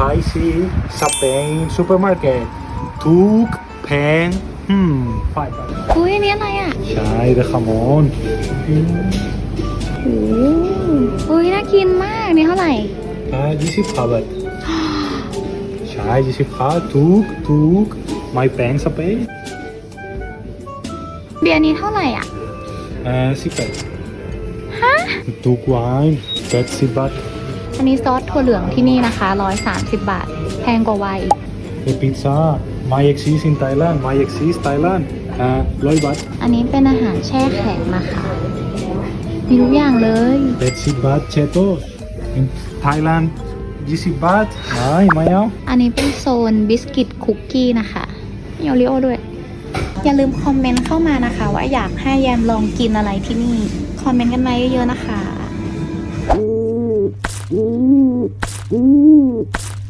spicy สเปนซูเปอร์มาร์เก็ตทุกแพงอืมไปไปอุ้ยอันนี้อะไรอะ ใช่เดอะคามอนโอ้อุ้ยน่ากินมากนี่เท่าไหร่อ่ายี่สิบห้าบาทใช่ยี่สิบห้าทุกทุกไม่แพงสเปนเบียร์นี้เท่าไหร่อะอ่าสิบแปดฮะทุกไวน์แปดสิบบาท อันนี้ซอสถั่วเหลืองที่นี่นะคะ 130 บาท แพงกว่าไวน์อีกเดอะพิซซ่า my exist in Thailand my exist Thailand อ่าร้อยบาท อันนี้เป็นอาหารแช่แข็งนะคะ มีทุกอย่างเลยแปดสิบบาทเชโต้ in Thailand ยี่สิบบาทไม่ไม่เอา อันนี้เป็นโซนบิสกิตคุกกี้นะคะมีโอริโอด้วย อย่าลืมคอมเมนต์เข้ามานะคะ ว่าอยากให้แยมลองกินอะไรที่นี่ คอมเมนต์กันมาเยอะๆนะคะ 嗯。